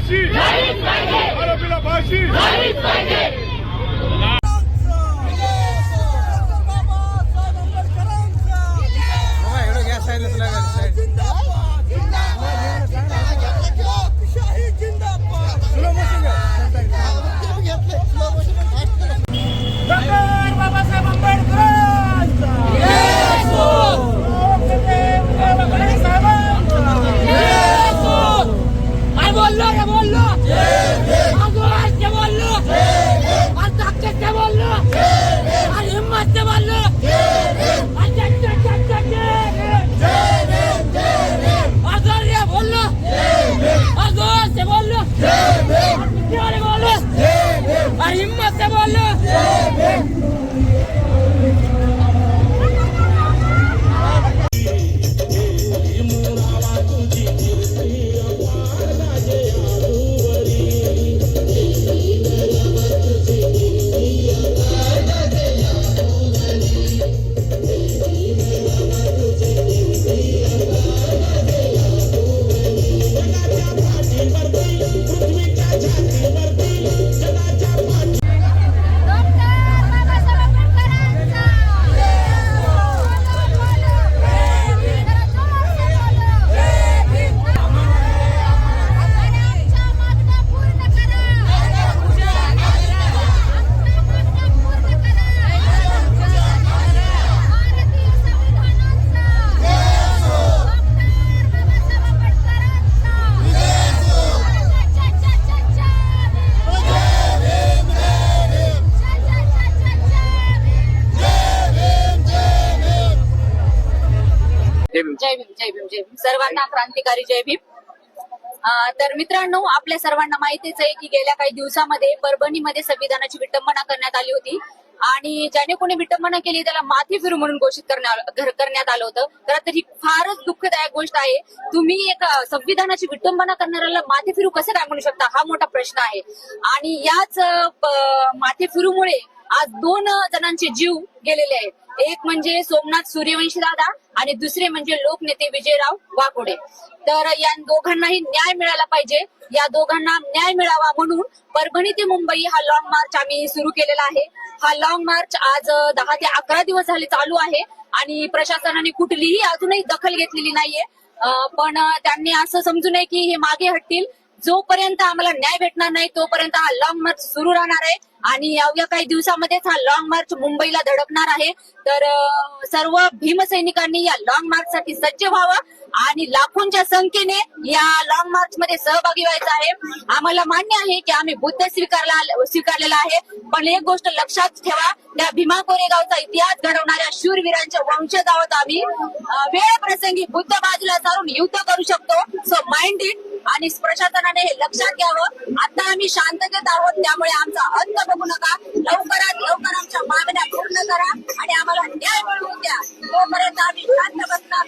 फाशी आरोपीला फाशी. जय भीम जय भीम जय भीम सर्वांना क्रांतिकारी जय भीम. तर मित्रांनो आपल्या सर्वांना माहितीच आहे की गेल्या काही दिवसामध्ये परभणीमध्ये संविधानाची विटंबना करण्यात आली होती. आणि ज्याने कोणी विटंबना केली त्याला माथी फिरू म्हणून घोषित करण्यात आलं होतं. तर आता ही फारच दुःखदायक गोष्ट आहे. तुम्ही एक संविधानाची विटंबना करणाऱ्याला माथी फिरू कसं काय म्हणू शकता? हा मोठा प्रश्न आहे. आणि याच माथी फिरूमुळे आज दोन जणांचे जीव गेलेले आहेत. एक म्हणजे सोमनाथ सूर्यवंशी दादा आणि दुसरे म्हणजे लोकनेते विजयराव वाकोडे तर या दोघांनाही न्याय मिळाला पाहिजे. या दोघांना न्याय मिळावा म्हणून परभणी ते मुंबई हा लॉंग मार्च आम्ही सुरू केलेला आहे. हा लॉंग मार्च आज दहा ते अकरा दिवस झाले चालू आहे आणि प्रशासनाने कुठलीही अजूनही दखल घेतलेली नाहीये. पण त्यांनी असं समजू नये की हे मागे हटतील. जोपर्यंत आम्हाला न्याय भेटणार नाही तोपर्यंत हा लॉंग मार्च सुरू राहणार आहे. आणि अवघ्या काही दिवसामध्येच हा लॉंग मार्च मुंबईला धडकणार आहे. तर सर्व भीमसैनिकांनी या लॉंग मार्च साठी सज्ज व्हावं आणि लाखोंच्या संख्येने या लॉंग मार्च मध्ये सहभागी व्हायचं आहे. आम्हाला मान्य आहे की आम्ही बुद्ध स्वीकारला स्वीकारलेला आहे. पण एक गोष्ट लक्षात ठेवा त्या भीमा कोरेगावचा इतिहास घडवणाऱ्या शूरवीरांच्या वंशज आहोत आम्ही अं, वेळ प्रसंगी बुद्ध बाजूला सारून युद्ध करू शकतो. सो माइंड इट आणि प्रशासनाने हे लक्षात घ्यावं. आता आम्ही शांततेत आहोत त्यामुळे आमचा अंत बघू नका. लवकरात लवकर आमच्या मागण्या पूर्ण करा आणि आम्हाला न्याय मिळवून द्या. तोपर्यंत आम्ही शांत बसणार